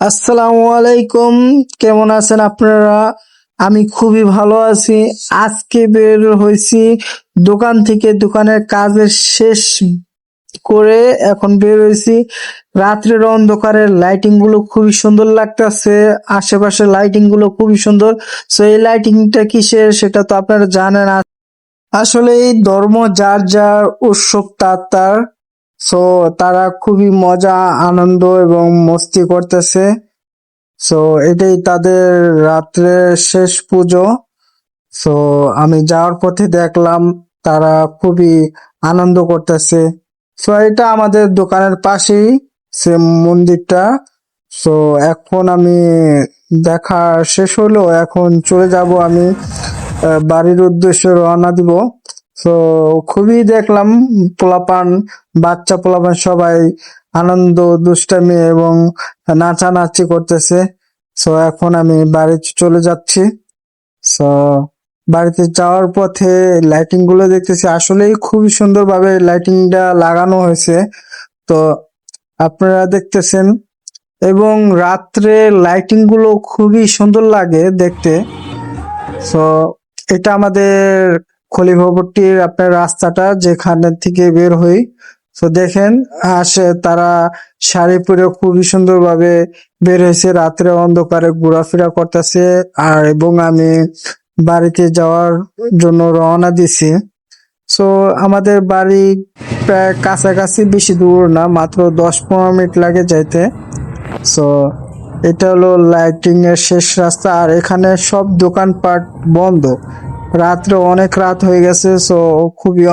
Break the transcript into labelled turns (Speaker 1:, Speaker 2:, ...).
Speaker 1: আসসালামু আলাইকুম। কেমন আছেন আপনারা? আমি খুবই ভালো আছি। আজকে বের হয়েছি দোকান থেকে। দোকানের কাজের শেষ করে এখন বের হয়েছি। রাত্রের অন্ধকারের লাইটিংগুলো খুবই সুন্দর লাগতেছে। আশেপাশে লাইটিংগুলো খুবই সুন্দর। সো এই লাইটিংটা কিসের সেটা তো আপনারা জানেন। আসলে এই ধর্ম যার যার উৎসব, তার তার সো তারা খুবই মজা, আনন্দ এবং মস্তি করতেছে। সো এটাই তাদের রাত্রের শেষ পুজো। সো আমি যাওয়ার পথে দেখলাম তারা খুবই আনন্দ করতেছে। সো এটা আমাদের দোকানের পাশেই সে মন্দিরটা। সো এখন আমি দেখা শেষ হলো, এখন চলে যাব আমি বাড়ির উদ্দেশ্যে রওনা দিব। তো খুবই দেখলাম পোলাপান, বাচ্চা পোলাপান সবাই আনন্দ, দুষ্টামি এবং নাচানাচি করতেছে। সো এখন আমি বাড়ি চলে যাচ্ছি। সো বাড়িতে যাওয়ার পথে লাইটিংগুলো দেখতেছি। আসলেই খুবই সুন্দরভাবে লাইটিংটা লাগানো হয়েছে। তো, আপনারা দেখতেছেন। এবং রাত্রে লাইটিংগুলো খুবই সুন্দর লাগে দেখতে। সো এটা আমাদের খলিফাপট্টির আপনার রাস্তাটা যেখানে থেকে বের হই। তো দেখেন, আসে তারা শাড়ি পরে খুবই সুন্দরভাবে বের হয়েছে রাত্রে অন্ধকারে ঘোরাফেরা করতেছে আর এবং আমি বাড়িতে যাওয়ার জন্য রওনা দিছি। সো আমাদের বাড়ি প্রায় কাছাকাছি, বেশি দূর না, মাত্র দশ পনেরো মিনিট লাগে যাইতে। সো এটা হলো লাইটিং এর শেষ রাস্তা। আর এখানে সব দোকানপাট বন্ধ। রাত্রে অনেক রাত হয়ে গেছে সো খুবই